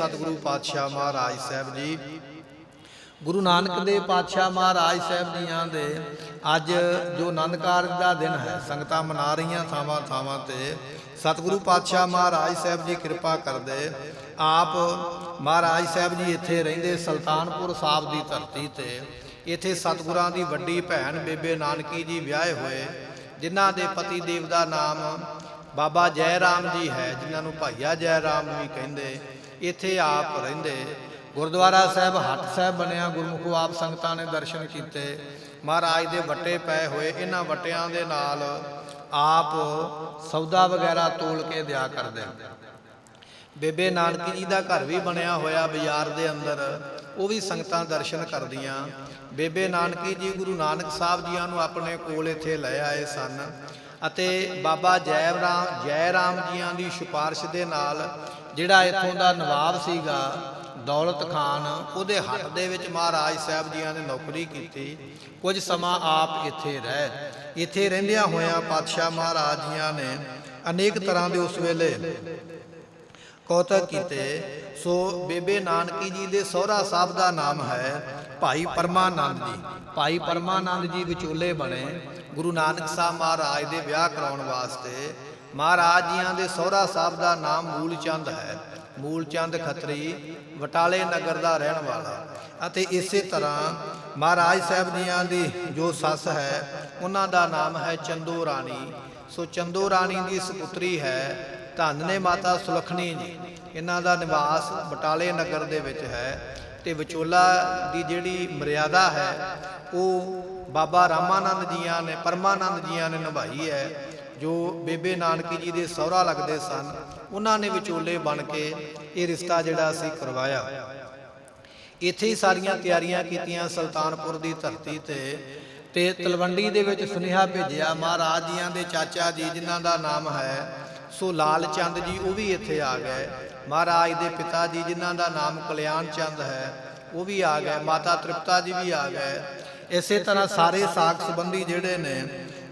ਸਤਿਗੁਰੂ ਪਾਤਸ਼ਾਹ ਮਹਾਰਾਜ ਸਾਹਿਬ ਜੀ। ਗੁਰੂ ਨਾਨਕ ਦੇਵ ਪਾਤਸ਼ਾਹ ਮਹਾਰਾਜ ਸਾਹਿਬ ਜੀਆਂ ਦੇ ਅੱਜ ਜੋ ਆਨੰਦ ਕਾਰਜ ਦਾ ਦਿਨ ਹੈ, ਸੰਗਤਾਂ ਮਨਾ ਰਹੀਆਂ ਥਾਵਾਂ ਥਾਵਾਂ ਤੇ, ਸਤਿਗੁਰੂ ਪਾਤਸ਼ਾਹ ਮਹਾਰਾਜ ਸਾਹਿਬ ਜੀ ਕਿਰਪਾ ਕਰਦੇ, ਆਪ ਮਹਾਰਾਜ ਸਾਹਿਬ ਜੀ ਇੱਥੇ ਰਹਿੰਦੇ ਸੁਲਤਾਨਪੁਰ ਸਾਹਿਬ ਦੀ ਧਰਤੀ ਤੇ, ਇੱਥੇ ਸਤਿਗੁਰਾਂ ਦੀ ਵੱਡੀ ਭੈਣ ਬੇਬੇ ਨਾਨਕੀ ਜੀ ਵਿਆਹੇ ਹੋਏ, ਜਿਨ੍ਹਾਂ ਦੇ ਪਤੀ ਦੇਵ ਦਾ ਨਾਮ ਬਾਬਾ ਜੈ ਰਾਮ ਜੀ ਹੈ, ਜਿਨ੍ਹਾਂ ਨੂੰ ਭਾਈਆ ਜੈ ਰਾਮ ਵੀ ਕਹਿੰਦੇ। ਇੱਥੇ ਆਪ ਰਹਿੰਦੇ। ਗੁਰਦੁਆਰਾ ਸਾਹਿਬ ਹੱਟ ਸਾਹਿਬ ਬਣਿਆ, ਗੁਰਮੁਖੋ ਆਪ ਸੰਗਤਾਂ ਨੇ ਦਰਸ਼ਨ ਕੀਤੇ। ਮਹਾਰਾਜ ਦੇ ਵੱਟੇ ਪਏ ਹੋਏ, ਇਹਨਾਂ ਵੱਟਿਆਂ ਦੇ ਨਾਲ ਆਪ ਸੌਦਾ ਵਗੈਰਾ ਤੋਲ ਕੇ ਦਿਆ ਕਰਦੇ। ਬੇਬੇ ਨਾਨਕੀ ਜੀ ਦਾ ਘਰ ਵੀ ਬਣਿਆ ਹੋਇਆ ਬਾਜ਼ਾਰ ਦੇ ਅੰਦਰ, ਉਹ ਵੀ ਸੰਗਤਾਂ ਦਰਸ਼ਨ ਕਰਦੀਆਂ। ਬੇਬੇ ਨਾਨਕੀ ਜੀ ਗੁਰੂ ਨਾਨਕ ਸਾਹਿਬ ਜੀਆਂ ਨੂੰ ਆਪਣੇ ਕੋਲ ਇੱਥੇ ਲੈ ਆਏ ਸਨ। ਅਤੇ ਬਾਬਾ ਜੈਵਰਾਮ ਜੈ ਰਾਮ ਜੀਆਂ ਦੀ ਸਿਫਾਰਿਸ਼ ਦੇ ਨਾਲ ਜਿਹੜਾ ਇੱਥੋਂ ਦਾ ਨਵਾਬ ਸੀਗਾ ਦੌਲਤ ਖਾਨ, ਉਹਦੇ ਹੱਥ ਦੇ ਵਿੱਚ ਮਹਾਰਾਜ ਸਾਹਿਬ ਜੀਆਂ ਨੇ ਨੌਕਰੀ ਕੀਤੀ। ਕੁਝ ਸਮਾਂ ਆਪ ਇੱਥੇ ਰਹਿ। ਇੱਥੇ ਰਹਿੰਦਿਆਂ ਹੋਇਆਂ ਪਾਤਸ਼ਾਹ ਮਹਾਰਾਜ ਜੀਆਂ ਨੇ ਅਨੇਕ ਤਰ੍ਹਾਂ ਦੇ ਉਸ ਵੇਲੇ ਕੌਤਕ ਕੀਤੇ, ਸੋ ਬੇਬੇ ਨਾਨਕੀ ਜੀ ਦੇ ਸਹੁਰਾ ਸਾਹਿਬ ਦਾ ਨਾਮ ਹੈ ਭਾਈ ਪਰਮਾਨੰਦ ਜੀ। ਭਾਈ ਪਰਮਾਨੰਦ ਜੀ ਵਿਚੋਲੇ ਬਣੇ ਗੁਰੂ ਨਾਨਕ ਸਾਹਿਬ ਮਹਾਰਾਜ ਦੇ ਵਿਆਹ ਕਰਾਉਣ ਵਾਸਤੇ। ਮਹਾਰਾਜ ਜੀਆਂ ਦੇ ਸਹੁਰਾ ਸਾਹਿਬ ਦਾ ਨਾਮ ਮੂਲਚੰਦ ਹੈ। ਮੂਲਚੰਦ ਖੱਤਰੀ, ਵਟਾਲੇ ਨਗਰ ਦਾ ਰਹਿਣ ਵਾਲਾ। ਅਤੇ ਇਸੇ ਤਰ੍ਹਾਂ ਮਹਾਰਾਜ ਸਾਹਿਬ ਜੀਆਂ ਦੀ ਜੋ ਸੱਸ ਹੈ, ਉਹਨਾਂ ਦਾ ਨਾਮ ਹੈ ਚੰਦੋ ਰਾਣੀ। ਸੋ ਚੰਦੋ ਰਾਣੀ ਦੀ ਸੁਪੁੱਤਰੀ ਹੈ ਧੰਨ ਨੇ ਮਾਤਾ ਸੁਲਖਣੀ ਜੀ। ਇਹਨਾਂ ਦਾ ਨਿਵਾਸ ਬਟਾਲੇ ਨਗਰ ਦੇ ਵਿੱਚ ਹੈ ਤੇ ਵਿਚੋਲਾ ਦੀ ਜਿਹੜੀ ਮਰਿਆਦਾ ਹੈ, ਉਹ ਬਾਬਾ ਰਾਮਾਨੰਦ ਜੀਆਂ ਨੇ, ਪਰਮਾਨੰਦ ਜੀਆਂ ਨੇ ਨਿਭਾਈ ਹੈ, ਜੋ ਬੇਬੇ ਨਾਨਕੀ ਜੀ ਦੇ ਸਹੁਰਾ ਲੱਗਦੇ ਸਨ। ਉਹਨਾਂ ਨੇ ਵਿਚੋਲੇ ਬਣ ਕੇ ਇਹ ਰਿਸ਼ਤਾ ਜਿਹੜਾ ਸੀ ਕਰਵਾਇਆ। ਇੱਥੇ ਹੀ ਸਾਰੀਆਂ ਤਿਆਰੀਆਂ ਕੀਤੀਆਂ ਸੁਲਤਾਨਪੁਰ ਦੀ ਧਰਤੀ ਤੇ ਤੇ ਤਲਵੰਡੀ ਦੇ ਵਿੱਚ ਸੁਨੇਹਾ ਭੇਜਿਆ, ਮਹਾਰਾਜ ਜੀਆਂ ਦੇ ਚਾਚਾ ਜੀ, ਜਿਨ੍ਹਾਂ ਦਾ ਨਾਮ ਹੈ ਸੋ ਲਾਲ ਚੰਦ ਜੀ ਉਹ ਵੀ ਇੱਥੇ ਆ ਗਏ। ਮਹਾਰਾਜ ਦੇ ਪਿਤਾ ਜੀ, ਜਿਨ੍ਹਾਂ ਦਾ ਨਾਮ ਕਲਿਆਣ ਚੰਦ ਹੈ, ਉਹ ਵੀ ਆ ਗਏ। ਮਾਤਾ ਤ੍ਰਿਪਤਾ ਜੀ ਵੀ ਆ ਗਏ। ਇਸੇ ਤਰ੍ਹਾਂ ਸਾਰੇ ਸਾਖ ਸੰਬੰਧੀ ਜਿਹੜੇ ਨੇ,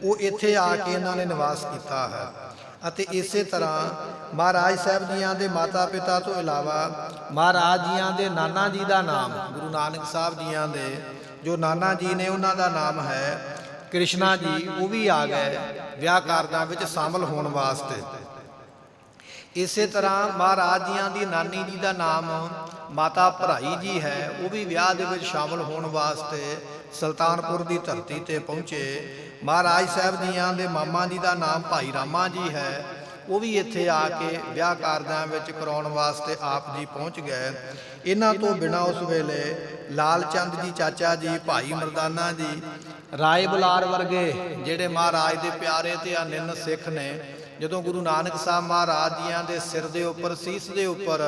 ਉਹ ਇੱਥੇ ਆ ਕੇ ਇਹਨਾਂ ਨੇ ਨਿਵਾਸ ਕੀਤਾ ਹੈ। ਅਤੇ ਇਸੇ ਤਰ੍ਹਾਂ ਮਹਾਰਾਜ ਸਾਹਿਬ ਜੀਆਂ ਦੇ ਮਾਤਾ ਪਿਤਾ ਤੋਂ ਇਲਾਵਾ ਮਹਾਰਾਜ ਜੀਆਂ ਦੇ ਨਾਨਾ ਜੀ ਦਾ ਨਾਮ, ਗੁਰੂ ਨਾਨਕ ਸਾਹਿਬ ਜੀਆਂ ਦੇ, ਜੋ ਨਾਨਾ ਜੀ ਨੇ ਉਹਨਾਂ ਦਾ ਨਾਮ ਹੈ, ਕ੍ਰਿਸ਼ਨਾ ਜੀ, ਉਹ ਵੀ ਆ ਗਏ। ਵਿਆਹ ਕਾਰਜਾਂ ਵਿੱਚ ਸ਼ਾਮਲ ਹੋਣ ਵਾਸਤੇ। ਇਸੇ ਤਰ੍ਹਾਂ ਮਹਾਰਾਜ ਜੀਆਂ ਦੀ ਨਾਨੀ ਜੀ ਦਾ ਨਾਮ ਮਾਤਾ ਭਰਾਈ ਜੀ ਹੈ, ਉਹ ਵੀ ਵਿਆਹ ਦੇ ਵਿੱਚ ਸ਼ਾਮਲ ਹੋਣ ਵਾਸਤੇ ਸੁਲਤਾਨਪੁਰ ਦੀ ਧਰਤੀ ਤੇ ਪਹੁੰਚੇ। ਮਹਾਰਾਜ ਸਾਹਿਬ ਜੀਆਂ ਦੇ ਮਾਮਾ ਜੀ ਦਾ ਨਾਮ ਭਾਈ ਰਾਮਾ ਜੀ ਹੈ, ਉਹ ਵੀ ਇੱਥੇ ਆ ਕੇ ਵਿਆਹ ਕਾਰਜਾਂ ਵਿੱਚ ਕਰਾਉਣ ਵਾਸਤੇ ਆਪ ਜੀ ਪਹੁੰਚ ਗਏ। ਇਹਨਾਂ ਤੋਂ ਬਿਨਾ ਉਸ ਵੇਲੇ ਲਾਲ ਚੰਦ ਜੀ, ਚਾਚਾ ਜੀ, ਭਾਈ ਮਰਦਾਨਾ ਜੀ, ਰਾਏ ਬੁਲਾਰ ਵਰਗੇ ਜਿਹੜੇ ਮਹਾਰਾਜ ਦੇ ਪਿਆਰੇ ਤੇ ਅਨਿੰਨ ਸਿੱਖ ਨੇ ਜਦੋਂ ਗੁਰੂ ਨਾਨਕ ਸਾਹਿਬ ਮਹਾਰਾਜ ਜੀਆਂ ਦੇ ਸਿਰ ਦੇ ਉੱਪਰ, ਸੀਸ ਦੇ ਉੱਪਰ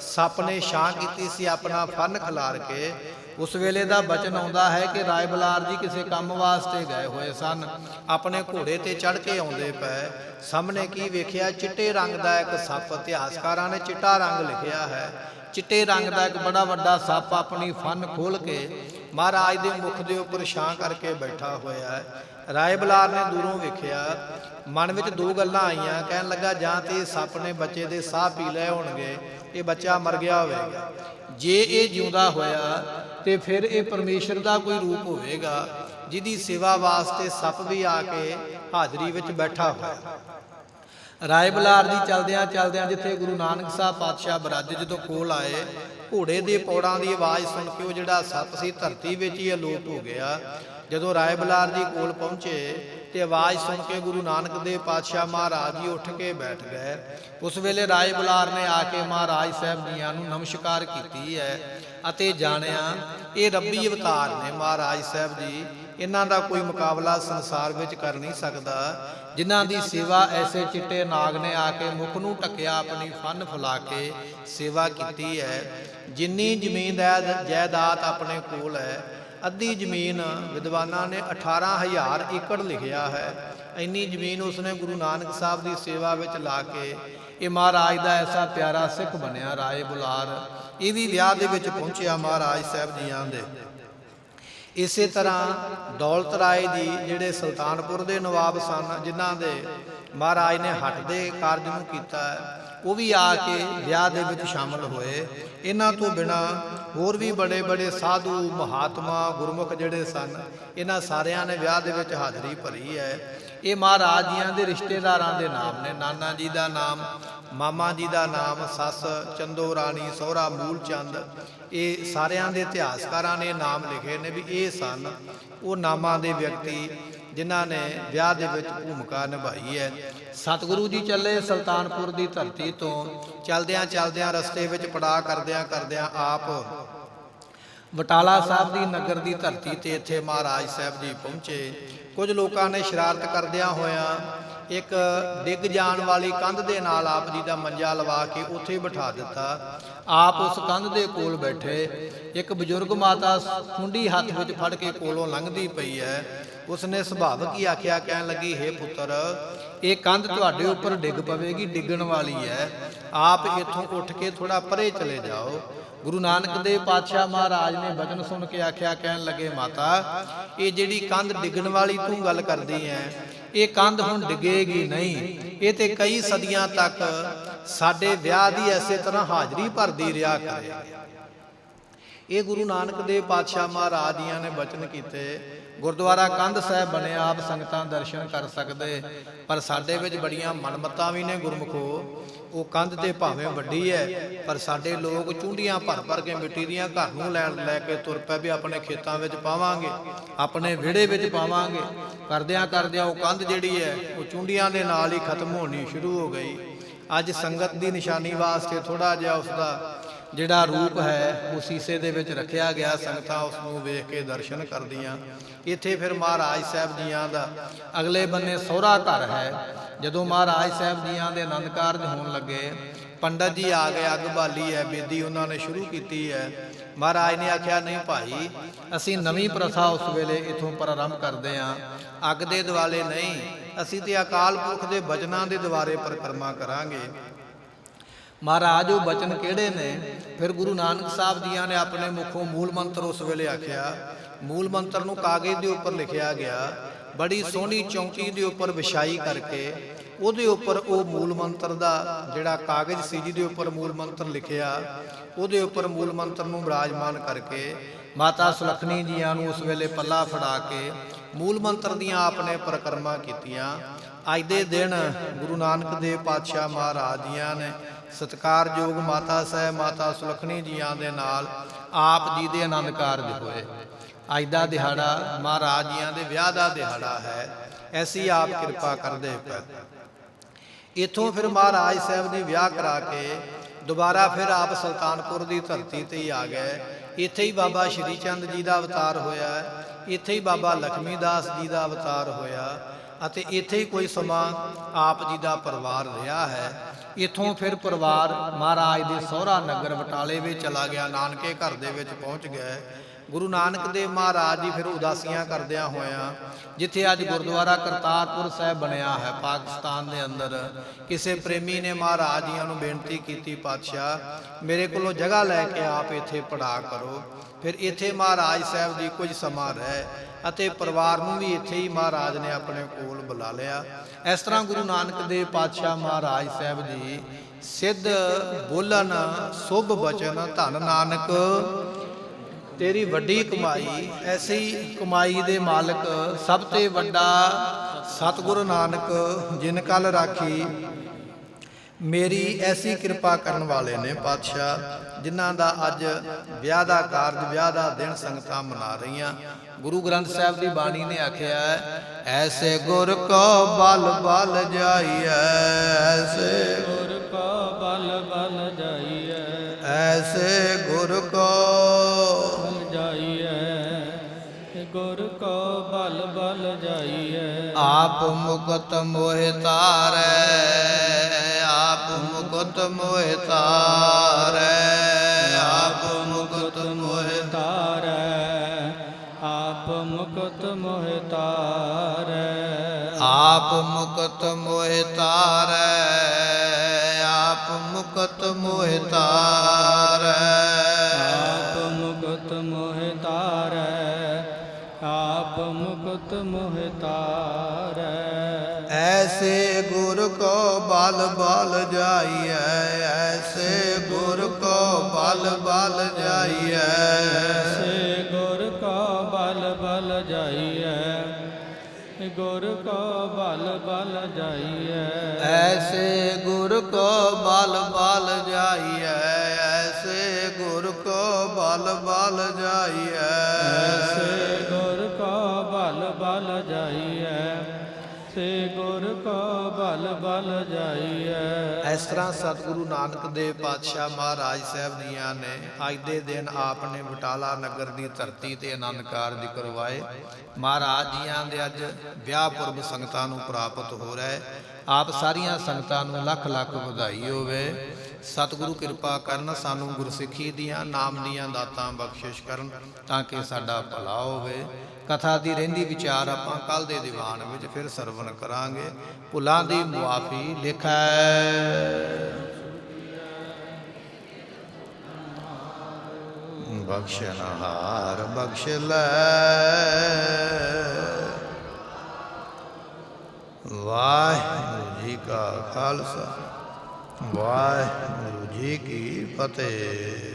ਸੱਪ ਨੇ ਛਾਂ ਕੀਤੀ ਸੀ ਆਪਣਾ ਫਨ ਖਿਲਾਰ ਕੇ, ਉਸ ਵੇਲੇ ਦਾ ਬਚਨ ਆਉਂਦਾ ਹੈ ਕਿ ਰਾਏ ਬਲਾਰ ਜੀ ਕਿਸੇ ਕੰਮ ਵਾਸਤੇ ਗਏ ਹੋਏ ਸਨ। ਆਪਣੇ ਘੋੜੇ ਤੇ ਚੜ੍ਹ ਕੇ ਆਉਂਦੇ ਪਏ, ਸਾਹਮਣੇ ਕੀ ਵੇਖਿਆ? ਚਿੱਟੇ ਰੰਗ ਦਾ ਇੱਕ ਸੱਪ, ਇਤਿਹਾਸਕਾਰਾਂ ਨੇ ਚਿੱਟਾ ਰੰਗ ਲਿਖਿਆ ਹੈ। ਚਿੱਟੇ ਰੰਗ ਦਾ ਇੱਕ ਬੜਾ ਵੱਡਾ ਸੱਪ ਆਪਣੀ ਫਨ ਖੋਲ ਕੇ ਮਹਾਰਾਜ ਦੇ ਮੁਖ ਦੇ ਉੱਪਰ ਛਾਂ ਕਰਕੇ ਬੈਠਾ ਹੋਇਆ ਹੈ। ਰਾਏ ਬਲਾਰ ਨੇ ਦੂਰੋਂ ਵੇਖਿਆ, ਮਨ ਵਿੱਚ ਦੋ ਗੱਲਾਂ ਆਈਆਂ। ਕਹਿਣ ਲੱਗਾ, ਜਾਂ ਤੇ ਇਹ ਸੱਪ ਨੇ ਬੱਚੇ ਦੇ ਸਾਹ ਪੀ ਲਏ ਹੋਣਗੇ, ਇਹ ਬੱਚਾ ਮਰ ਗਿਆ ਹੋਵੇਗਾ। ਜੇ ਇਹ ਜਿਉਂਦਾ ਹੋਇਆ, ਤੇ ਫਿਰ ਇਹ ਪਰਮੇਸ਼ਰ ਦਾ ਕੋਈ ਰੂਪ ਹੋਵੇਗਾ, ਜਿਹਦੀ ਸੇਵਾ ਵਾਸਤੇ ਸੱਪ ਵੀ ਆ ਕੇ ਹਾਜ਼ਰੀ ਵਿੱਚ ਬੈਠਾ ਹੋਇਆ। ਰਾਏ ਬਲਾਰ ਦੀ ਚਲਦਿਆਂ ਚਲਦਿਆਂ ਜਿੱਥੇ ਗੁਰੂ ਨਾਨਕ ਸਾਹਿਬ ਪਾਤਸ਼ਾਹ ਬਰਾਜ ਜਦੋਂ ਕੋਲ ਆਏ ਘੋੜੇ ਦੇ ਪੌੜਾਂ ਦੀ ਆਵਾਜ਼ ਸੁਣ ਕੇ ਉਹ ਜਿਹੜਾ ਸੱਪ ਸੀ, ਧਰਤੀ ਵਿੱਚ ਹੀ ਅਲੋਪ ਹੋ ਗਿਆ। ਜਦੋਂ ਰਾਏ ਬਲਾਰ ਜੀ ਕੋਲ ਪਹੁੰਚੇ ਤੇ ਆਵਾਜ਼ ਸੁਣ ਕੇ ਗੁਰੂ ਨਾਨਕ ਦੇਵ ਪਾਤਸ਼ਾਹ ਮਹਾਰਾਜ ਜੀ ਉੱਠ ਕੇ ਬੈਠ ਗਏ। ਉਸ ਵੇਲੇ ਰਾਏ ਬਲਾਰ ਨੇ ਆ ਕੇ ਮਹਾਰਾਜ ਸਾਹਿਬ ਜੀਆਂ ਨੂੰ ਨਮਸਕਾਰ ਕੀਤੀ ਹੈ ਅਤੇ ਜਾਣਿਆ, ਇਹ ਰੱਬੀ ਅਵਤਾਰ ਨੇ ਮਹਾਰਾਜ ਸਾਹਿਬ ਜੀ, ਇਹਨਾਂ ਦਾ ਕੋਈ ਮੁਕਾਬਲਾ ਸੰਸਾਰ ਵਿੱਚ ਕਰ ਨਹੀਂ ਸਕਦਾ। ਜਿਨ੍ਹਾਂ ਦੀ ਸੇਵਾ ਐਸੇ ਚਿੱਟੇ ਨਾਗ ਨੇ ਆ ਕੇ ਮੁਖ ਨੂੰ ਟਕਿਆ ਆਪਣੀ ਫਨ ਫੁਲਾ ਕੇ ਸੇਵਾ ਕੀਤੀ ਹੈ। ਜਿੰਨੀ ਜ਼ਮੀਨ ਦਾ ਜਾਇਦਾਦ ਆਪਣੇ ਕੋਲ ਹੈ ਅੱਧੀ ਜ਼ਮੀਨ ਵਿਦਵਾਨਾਂ ਨੇ 18000 ਏਕੜ ਲਿਖਿਆ ਹੈ। ਇੰਨੀ ਜ਼ਮੀਨ ਉਸਨੇ ਗੁਰੂ ਨਾਨਕ ਸਾਹਿਬ ਦੀ ਸੇਵਾ ਵਿੱਚ ਲਾ ਕੇ ਇਹ ਮਹਾਰਾਜ ਦਾ ਐਸਾ ਪਿਆਰਾ ਸਿੱਖ ਬਣਿਆ ਰਾਏ ਬੁਲਾਰ। ਇਹ ਵੀ ਵਿਆਹ ਦੇ ਵਿੱਚ ਪਹੁੰਚਿਆ ਮਹਾਰਾਜ ਸਾਹਿਬ ਜੀਆਂ ਦੇ। ਇਸੇ ਤਰ੍ਹਾਂ ਦੌਲਤ ਰਾਏ ਜੀ ਜਿਹੜੇ ਸੁਲਤਾਨਪੁਰ ਦੇ ਨਵਾਬ ਸਨ, ਜਿਨ੍ਹਾਂ ਦੇ ਮਹਾਰਾਜ ਨੇ ਹੱਟ ਦੇ ਕਾਰਜ ਨੂੰ ਕੀਤਾ ਉਹ ਵੀ ਆ ਕੇ ਵਿਆਹ ਦੇ ਵਿੱਚ ਸ਼ਾਮਲ ਹੋਏ। ਇਹਨਾਂ ਤੋਂ ਬਿਨਾ ਹੋਰ ਵੀ ਬੜੇ ਬੜੇ ਸਾਧੂ, ਮਹਾਤਮਾ, ਗੁਰਮੁਖ ਜਿਹੜੇ ਸਨ, ਇਹਨਾਂ ਸਾਰਿਆਂ ਨੇ ਵਿਆਹ ਦੇ ਵਿੱਚ ਹਾਜ਼ਰੀ ਭਰੀ ਹੈ। ਇਹ ਮਹਾਰਾਜ ਜੀਆਂ ਦੇ ਰਿਸ਼ਤੇਦਾਰਾਂ ਦੇ ਨਾਮ ਨੇ। ਨਾਨਾ ਜੀ ਦਾ ਨਾਮ, ਮਾਮਾ ਜੀ ਦਾ ਨਾਮ, ਸੱਸ ਚੰਦੋ ਰਾਣੀ, ਸਹੁਰਾ ਮੂਲ ਚੰਦ। ਇਹ ਸਾਰਿਆਂ ਦੇ ਇਤਿਹਾਸਕਾਰਾਂ ਨੇ ਨਾਮ ਲਿਖੇ ਨੇ ਵੀ ਇਹ ਸਨ। ਉਹ ਨਾਮਾਂ ਦੇ ਵਿਅਕਤੀ ਜਿਨ੍ਹਾਂ ਨੇ ਵਿਆਹ ਦੇ ਵਿੱਚ ਭੂਮਿਕਾ ਨਿਭਾਈ ਹੈ। ਸਤਿਗੁਰੂ ਜੀ ਚੱਲੇ ਸੁਲਤਾਨਪੁਰ ਦੀ ਧਰਤੀ ਤੋਂ। ਚਲਦਿਆਂ ਚਲਦਿਆਂ ਰਸਤੇ ਵਿੱਚ ਪੜਾ ਕਰਦਿਆਂ ਕਰਦਿਆਂ ਆਪ ਬਟਾਲਾ ਸਾਹਿਬ ਦੀ ਨਗਰ ਦੀ ਧਰਤੀ ਤੇ ਇੱਥੇ ਮਹਾਰਾਜ ਸਾਹਿਬ ਜੀ ਪਹੁੰਚੇ। ਕੁਝ ਲੋਕਾਂ ਨੇ ਸ਼ਰਾਰਤ ਕਰਦਿਆਂ ਹੋਇਆਂ ਇੱਕ ਡਿੱਗ ਜਾਣ ਵਾਲੀ ਕੰਧ ਦੇ ਨਾਲ ਆਪ ਜੀ ਦਾ ਮੰਜਾ ਲਵਾ ਕੇ ਉੱਥੇ ਬਿਠਾ ਦਿੱਤਾ। ਆਪ ਉਸ ਕੰਧ ਦੇ ਕੋਲ ਬੈਠੇ। ਇੱਕ ਬਜ਼ੁਰਗ ਮਾਤਾ ਖੁੰਡੀ ਹੱਥ ਵਿੱਚ ਫੜ ਕੇ ਕੋਲੋਂ ਲੰਘਦੀ ਪਈ ਹੈ। ਉਸਨੇ ਸੁਭਾਵਕ ਹੀ ਆਖਿਆ, ਕਹਿਣ ਲੱਗੀ, ਹੇ ਪੁੱਤਰ, ਇਹ ਕੰਧ ਤੁਹਾਡੇ ਉੱਪਰ ਡਿੱਗ ਪਵੇਗੀ, ਡਿੱਗਣ ਵਾਲੀ ਹੈ। ਆਪ ਇੱਥੋਂ ਉੱਠ ਕੇ ਥੋੜਾ ਪਰੇ ਚਲੇ ਜਾਓ। ਗੁਰੂ ਨਾਨਕ ਦੇਵ ਪਾਤਸ਼ਾਹ ਮਹਾਰਾਜ ਨੇ ਬਚਨ ਸੁਣ ਕੇ ਆਖਿਆ, ਕਹਿਣ ਲੱਗੇ, ਮਾਤਾ, ਇਹ ਜਿਹੜੀ ਕੰਧ ਡਿੱਗਣ ਵਾਲੀ ਤੂੰ ਗੱਲ ਕਰਦੀ ਐ, ਇਹ ਕੰਧ ਹੁਣ ਡਿੱਗੇਗੀ ਨਹੀਂ। ਇਹ ਤੇ ਕਈ ਸਦੀਆਂ ਤੱਕ ਸਾਡੇ ਵਿਆਹ ਦੀ ਐਸੇ ਤਰ੍ਹਾਂ ਹਾਜ਼ਰੀ ਭਰਦੀ ਰਿਹਾ ਕਰੇ। ਇਹ ਗੁਰੂ ਨਾਨਕ ਦੇਵ ਪਾਤਸ਼ਾਹ ਮਹਾਰਾਜ ਜੀਆਂ ਨੇ ਬਚਨ ਕੀਤੇ। ਗੁਰਦੁਆਰਾ ਕੰਧ ਸਾਹਿਬ ਬਣਿਆ, ਆਪ ਸੰਗਤਾਂ ਦਰਸ਼ਨ ਕਰ ਸਕਦੇ। ਪਰ ਸਾਡੇ ਵਿੱਚ ਬੜੀਆਂ ਮਨਮਤਾਂ ਵੀ ਨੇ ਗੁਰਮਖੋ। ਉਹ ਕੰਧ ਤੇ ਭਾਵੇਂ ਵੱਡੀ ਹੈ ਪਰ ਸਾਡੇ ਲੋਕ ਚੁੰਡੀਆਂ ਭਰ ਭਰ ਕੇ ਮਿੱਟੀ ਦੀਆਂ ਘਰ ਨੂੰ ਲੈਣ ਲੈ ਕੇ ਤੁਰ ਪਏ ਵੀ ਆਪਣੇ ਖੇਤਾਂ ਵਿੱਚ ਪਾਵਾਂਗੇ, ਆਪਣੇ ਵਿਹੜੇ ਵਿੱਚ ਪਾਵਾਂਗੇ। ਕਰਦਿਆਂ ਕਰਦਿਆਂ ਉਹ ਕੰਧ ਜਿਹੜੀ ਹੈ ਉਹ ਚੁੰਡੀਆਂ ਦੇ ਨਾਲ ਹੀ ਖਤਮ ਹੋਣੀ ਸ਼ੁਰੂ ਹੋ ਗਈ। ਅੱਜ ਸੰਗਤ ਦੀ ਨਿਸ਼ਾਨੀ ਵਾਸਤੇ ਥੋੜਾ ਜਿਹਾ ਉਸ ਦਾ ਜਿਹੜਾ ਰੂਪ ਹੈ, ਉਹ ਸੀਸੇ ਦੇ ਵਿੱਚ ਰੱਖਿਆ ਗਿਆ, ਸੰਗਤਾਂ ਉਸ ਨੂੰ ਵੇਖ ਕੇ ਦਰਸ਼ਨ ਕਰਦੀਆਂ। ਇੱਥੇ ਫਿਰ ਮਹਾਰਾਜ ਸਾਹਿਬ ਜੀਆਂ ਦਾ ਅਗਲੇ ਬੰਨੇ ਸਹੁਰਾ ਘਰ ਹੈ। ਜਦੋਂ ਮਹਾਰਾਜ ਸਾਹਿਬ ਜੀਆਂ ਦੇ ਆਨੰਦ ਕਾਰਜ ਹੋਣ ਲੱਗੇ, ਪੰਡਤ ਜੀ ਆ ਗਏ, ਅੱਗ ਬਾਲੀ ਹੈ, ਬੇਦੀ ਉਹਨਾਂ ਨੇ ਸ਼ੁਰੂ ਕੀਤੀ ਹੈ। ਮਹਾਰਾਜ ਨੇ ਆਖਿਆ, ਨਹੀਂ ਭਾਈ, ਅਸੀਂ ਨਵੀਂ ਪ੍ਰਥਾ ਉਸ ਵੇਲੇ ਇਥੋਂ ਪ੍ਰਾਰੰਭ ਕਰਦੇ ਹਾਂ ਅੱਗ ਦੇ ਦਿਵਾਲੇ ਨਹੀਂ, ਅਸੀਂ ਤੇ ਅਕਾਲ ਪੁਰਖ ਦੇ ਬਚਨਾਂ ਦੇ ਦੁਆਰੇ ਪਰਿਕਰਮਾ ਕਰਾਂਗੇ। ਮਹਾਰਾਜ, ਉਹ ਬਚਨ ਕਿਹੜੇ ਨੇ? ਫਿਰ ਗੁਰੂ ਨਾਨਕ ਸਾਹਿਬ ਜੀਆਂ ਨੇ ਆਪਣੇ ਮੁਖੋਂ ਮੂਲ ਮੰਤਰ ਉਸ ਵੇਲੇ ਆਖਿਆ। ਮੂਲ ਮੰਤਰ ਨੂੰ ਕਾਗਜ਼ ਦੇ ਉੱਪਰ ਲਿਖਿਆ ਗਿਆ। ਬੜੀ ਸੋਹਣੀ ਚੌਂਕੀ ਦੇ ਉੱਪਰ ਵਿਛਾਈ ਕਰਕੇ ਉਹਦੇ ਉੱਪਰ ਉਹ ਮੂਲ ਮੰਤਰ ਦਾ ਜਿਹੜਾ ਕਾਗਜ਼ ਸੀ ਜਿਹਦੇ ਉੱਪਰ ਮੂਲ ਮੰਤਰ ਲਿਖਿਆ, ਉਹਦੇ ਉੱਪਰ ਮੂਲ ਮੰਤਰ ਨੂੰ ਵਿਰਾਜਮਾਨ ਕਰਕੇ ਮਾਤਾ ਸੁਲਖਣੀ ਜੀਆਂ ਨੂੰ ਉਸ ਵੇਲੇ ਪੱਲਾ ਫੜਾ ਕੇ ਮੂਲ ਮੰਤਰ ਦੀਆਂ ਆਪਨੇ ਪਰਿਕਰਮਾ ਕੀਤੀਆਂ। ਅੱਜ ਦੇ ਦਿਨ ਗੁਰੂ ਨਾਨਕ ਦੇਵ ਪਾਤਸ਼ਾਹ ਮਹਾਰਾਜ ਜੀਆਂ ਨੇ ਸਤਕਾਰਯੋਗ ਮਾਤਾ ਸਾਹਿਬ ਮਾਤਾ ਸੁਲਖਣੀ ਜੀਆਂ ਦੇ ਨਾਲ ਆਪ ਜੀ ਦੇ ਆਨੰਦ ਕਾਰਜ ਹੋਏ। ਅੱਜ ਦਾ ਦਿਹਾੜਾ ਮਹਾਰਾਜ ਜੀਆਂ ਦੇ ਵਿਆਹ ਦਾ ਦਿਹਾੜਾ ਹੈ। ਐਸੀ ਆਪ ਕਿਰਪਾ ਕਰਦੇ ਪਏ ਇਥੋਂ ਫਿਰ ਮਹਾਰਾਜ ਸਾਹਿਬ ਨੇ ਵਿਆਹ ਕਰਾ ਕੇ ਦੁਬਾਰਾ ਫਿਰ ਆਪ ਸੁਲਤਾਨਪੁਰ ਦੀ ਧਰਤੀ ਤੇ ਹੀ ਆ ਗਏ। ਇੱਥੇ ਹੀ ਬਾਬਾ ਸ਼੍ਰੀ ਚੰਦ ਜੀ ਦਾ ਅਵਤਾਰ ਹੋਇਆ। ਇੱਥੇ ਹੀ ਬਾਬਾ ਲਖਮੀ ਦਾਸ ਜੀ ਦਾ ਅਵਤਾਰ ਹੋਇਆ। ਅਤੇ ਇੱਥੇ ਹੀ ਕੋਈ ਸਮਾਂ ਆਪ ਜੀ ਦਾ ਪਰਿਵਾਰ ਰਿਹਾ ਹੈ। ਇਥੋਂ ਫਿਰ ਪਰਿਵਾਰ ਮਹਾਰਾਜ ਦੇ ਸਹੁਰਾ ਨਗਰ ਬਟਾਲੇ ਵਿੱਚ ਚਲਾ ਗਿਆ। ਨਾਨਕੇ ਘਰ ਦੇ ਵਿੱਚ ਪਹੁੰਚ ਗਿਆ। ਗੁਰੂ ਨਾਨਕ ਦੇਵ ਮਹਾਰਾਜ ਜੀ ਫਿਰ ਉਦਾਸੀਆਂ ਕਰਦਿਆਂ ਹੋਇਆਂ ਜਿੱਥੇ ਅੱਜ ਗੁਰਦੁਆਰਾ ਕਰਤਾਰਪੁਰ ਸਾਹਿਬ ਬਣਿਆ ਹੈ, ਪਾਕਿਸਤਾਨ ਦੇ ਅੰਦਰ, ਕਿਸੇ ਪ੍ਰੇਮੀ ਨੇ ਮਹਾਰਾਜ ਜੀਆਂ ਨੂੰ ਬੇਨਤੀ ਕੀਤੀ, ਪਾਤਸ਼ਾਹ, ਮੇਰੇ ਕੋਲੋਂ ਜਗ੍ਹਾ ਲੈ ਕੇ ਆਪ ਇੱਥੇ ਪੜਾ ਕਰੋ। ਫਿਰ ਇੱਥੇ ਮਹਾਰਾਜ ਸਾਹਿਬ ਜੀ ਕੁਝ ਸਮਾਂ ਰਹੇ। ਅਤੇ ਪਰਿਵਾਰ ਨੂੰ ਵੀ ਇੱਥੇ ਹੀ ਮਹਾਰਾਜ ਨੇ ਆਪਣੇ ਕੋਲ ਬੁਲਾ ਲਿਆ। ਇਸ ਤਰ੍ਹਾਂ ਗੁਰੂ ਨਾਨਕ ਦੇਵ ਪਾਤਸ਼ਾਹ ਮਹਾਰਾਜ ਸਾਹਿਬ ਜੀ ਸਿੱਧ ਬੋਲਣ, ਸੁਭ ਬਚਨ ਧੰਨ ਨਾਨਕ। ਤੇਰੀ ਵੱਡੀ ਕਮਾਈ, ਐਸੀ ਕਮਾਈ ਦੇ ਮਾਲਕ, ਸਭ ਤੋਂ ਵੱਡਾ ਸਤਿਗੁਰੂ ਨਾਨਕ, ਜਿਨ ਕਲ ਰਾਖੀ। ਮੇਰੀ ਐਸੀ ਕਿਰਪਾ ਕਰਨ ਵਾਲੇ ਨੇ ਪਾਤਸ਼ਾਹ। ਜਿਨ੍ਹਾਂ ਦਾ ਅੱਜ ਵਿਆਹ ਦਾ ਕਾਰਜ ਵਿਆਹ ਦਾ ਦਿਨ ਸੰਗਤਾਂ ਮਨਾ ਰਹੀਆਂ। ਗੁਰੂ ਗ੍ਰੰਥ ਸਾਹਿਬ ਦੀ ਬਾਣੀ ਨੇ ਆਖਿਆ ਐਸੇ ਗੁਰ ਕੋ ਬਲ ਬਲ ਜਾਈਐ ਐਸੇ ਗੁਰ ਕੋ ਬਲ ਬਲ ਜਾਈਐ ਐਸੇ ਗੁਰ ਕੋ ਬਲ ਜਾਈਐ ਗੁਰ ਕੋ ਬਲ ਬਲ ਜਾਈਐ। ਆਪ ਮੁਕਤ ਮੋਹਿ ਤਾਰੈ। ਮੁਕਤ ਮੋਹਿ ਤਾਰੈ ਆਪ ਮੁਕਤ ਮੋਹਿ ਤਾਰੈ ਆਪ ਮੁਕਤ ਮੋਹਿ ਤਾਰੈ ਆਪ ਮੁਕਤ ਮੋਹਿ ਤਾਰੈ ਆਪ ਮੁਕਤ ਮੋਹਿ ਤਾਰੈ ਆਪ ਮੁਕਤ ਮੋਹ ਤਾਰੈ ਆਪ ਮੁਕਤ ਮੋਹਿ ਤਾਰੈ ਐਸੇ ਗੁਰ ਕੋ ਬਲ ਬਲ ਜਾਈਐ ਐਸੇ ਗੁਰ ਕੋ ਬਲ ਬਲ ਜਾਈਐ। ਸੇ ਗੁਰ ਕਾ ਬਲ ਬਲ ਜਾਈਐ ਗੁਰ ਕਾ ਬਲ ਬਲ ਜਾਈਐ। ਐਸੇ ਗੁਰ ਕੋ ਬਲ ਬਲ ਜਾਈਐ ਐਸੇ ਗੁਰ ਕੋ ਬਲ ਬਲ ਜਾਈਐ। ਸੇ ਸੇ ਗੁਰ ਕਾ ਬਲ ਬਲ ਜਾਈਐ। ਇਸ ਤਰ੍ਹਾਂ ਸਤਿਗੁਰੂ ਨਾਨਕ ਦੇਵ ਪਾਤਸ਼ਾਹ ਮਹਾਰਾਜ ਸਾਹਿਬ ਜੀਆਂ ਨੇ, ਅੱਜ ਦੇ ਦਿਨ ਆਪ ਨੇ ਬਟਾਲਾ ਨਗਰ ਦੀ ਧਰਤੀ ਤੇ ਆਨੰਦ ਕਾਰਜ ਕਰਵਾਏ। ਮਹਾਰਾਜ ਜੀਆਂ ਦੇ ਅੱਜ ਵਿਆਹ ਪੁਰਬ ਸੰਗਤਾਂ ਨੂੰ ਪ੍ਰਾਪਤ ਹੋ ਰਿਹਾ ਹੈ। ਆਪ ਸਾਰੀਆਂ ਸੰਗਤਾਂ ਨੂੰ ਲੱਖ ਲੱਖ ਵਧਾਈ ਹੋਵੇ। ਸਤਿਗੁਰੂ ਕਿਰਪਾ ਕਰਨ ਸਾਨੂੰ ਗੁਰਸਿੱਖੀ ਦੀਆਂ, ਨਾਮ ਦੀਆਂ ਦਾਤਾਂ ਬਖਸ਼ਿਸ਼ ਕਰਨ ਤਾਂ ਕਿ ਸਾਡਾ ਭਲਾ ਹੋਵੇ। ਕਥਾ ਦੀ ਰਹਿੰਦੀ ਵਿਚਾਰ ਆਪਾਂ ਕੱਲ ਦੇ ਦੀਵਾਨ ਵਿੱਚ ਫਿਰ ਸਰਵਣ ਕਰਾਂਗੇ। ਭੁੱਲਾਂ ਦੀ ਮੁਆਫੀ ਲਿਖੈ। ਬਖਸ਼ਨਹਾਰ ਬਖਸ਼ ਲੈ। ਵਾਹਿਗੁਰੂ ਜੀ ਕਾ ਖਾਲਸਾ। ਵਾਹਿਗੁਰੂ ਜੀ ਕੀ ਫਤਿਹ।